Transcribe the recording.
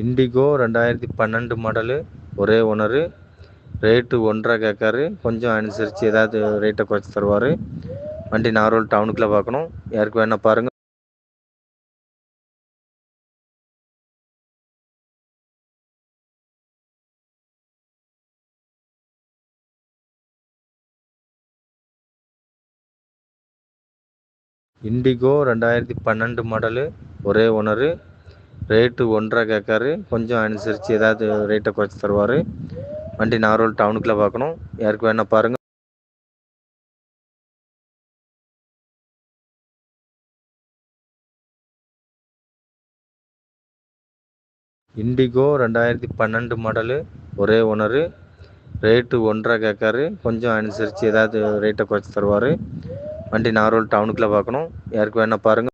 Indigo ரெண்டாயிரத்தி பன்னெண்டு model ஒரே ஓனரு. ரேட்டு ஒன்றரை கேட்காரு. கொஞ்சம் அனுசரித்து ஏதாவது ரேட்டை குறைச்சி தருவார். வண்டி நாரோல் டவுனுக்குள்ளே பார்க்கணும். யாருக்கு வேணால் பாருங்கள் இண்டிகோ ரெண்டாயிரத்தி பன்னெண்டு மாடலு ஒரே ஓனரு. ரேட்டு ஒன்றரை கேட்காரு கொஞ்சம் அனுசரித்து ஏதாவது ரேட்டை குறைச்சி தருவார் வண்டி நாரோல் டவுனுக்குள்ளே பார்க்கணும் யாருக்கு வேணா பாருங்கள் இண்டிகோ ரெண்டாயிரத்தி பன்னெண்டு மாடலு ஒரே ஓனரு ரேட்டு ஒன்றரை கேட்காரு கொஞ்சம் அனுசரித்து ஏதாவது ரேட்டை குறைச்சி தருவார் வண்டி நாரோல் டவுனுக்குள்ளே பார்க்கணும் யாருக்கு வேணா பாருங்கள்